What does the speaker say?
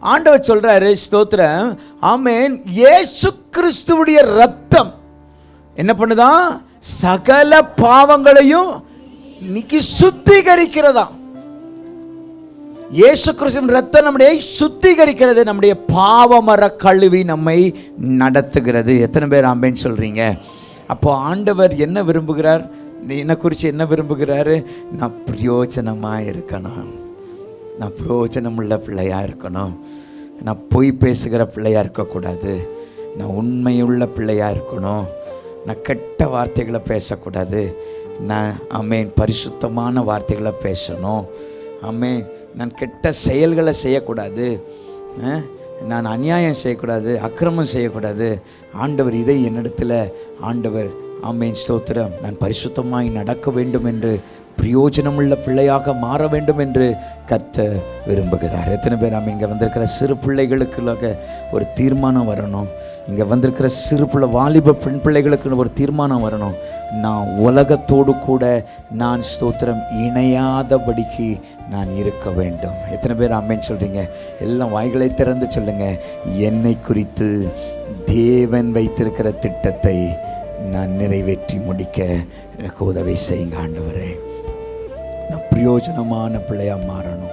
ஆண்டவர் சொல்கிறாரு ஸ்தோத்திரம். ஆமேன். இயேசு கிறிஸ்துவுடைய ரத்தம். என்ன பண்ணுதான் சகல பாவங்களையும் இன்னைக்கு சுத்திகரிக்கிறதா? இயேசு கிறிஸ்துவின் ரத்தம் நம்முடைய சுத்திகரிக்கிறது நம்முடைய பாவமர கழுவி நம்மை நடத்துகிறது. எத்தனை பேர் ஆம்பேன்னு சொல்கிறீங்க அப்போ ஆண்டவர் என்ன விரும்புகிறார்? என்ன குறித்து என்ன விரும்புகிறாரு? நான் பிரயோஜனமாக இருக்கணும் நான் பிரயோஜனமுள்ள பிள்ளையாக இருக்கணும். நான் பொய் பேசுகிற பிள்ளையாக இருக்கக்கூடாது. நான் உண்மையுள்ள பிள்ளையாக இருக்கணும். நான் கெட்ட வார்த்தைகளை பேசக்கூடாது. நான் அமேன் பரிசுத்தமான வார்த்தைகளை பேசணும். ஆமென் நான் கெட்ட செயல்களை செய்யக்கூடாது. நான் அநியாயம் செய்யக்கூடாது அக்கிரமம் செய்யக்கூடாது. ஆண்டவர் இதை என்னிடத்தில் ஆண்டவர் ஆமென் ஸ்தோத்திரம். நான் பரிசுத்தமாய் நடக்க வேண்டும் என்று பிரயோஜனமுள்ள பிள்ளையாக மாற வேண்டும் என்று கத்த விரும்புகிறார். எத்தனை பேர் நாம் இங்கே வந்திருக்கிற சிறு பிள்ளைகளுக்குள்ளாக ஒரு தீர்மானம் வரணும். இங்கே வந்திருக்கிற சிறு பிள்ளை வாலிப பெண் பிள்ளைகளுக்கு ஒரு தீர்மானம் வரணும். நான் உலகத்தோடு கூட நான் ஸ்தோத்திரம் இணையாதபடிக்கு நான் இருக்க வேண்டும். எத்தனை பேர் அம்மேன்னு சொல்கிறீங்க எல்லாம் வாய்களை திறந்து சொல்லுங்க. என்னை குறித்து தேவன் வைத்திருக்கிற திட்டத்தை நான் நிறைவேற்றி முடிக்க எனக்கு உதவி செய்யுங்க ஆண்டு வரேன் பிரயோஜனமான பிள்ளையாக மாறணும்.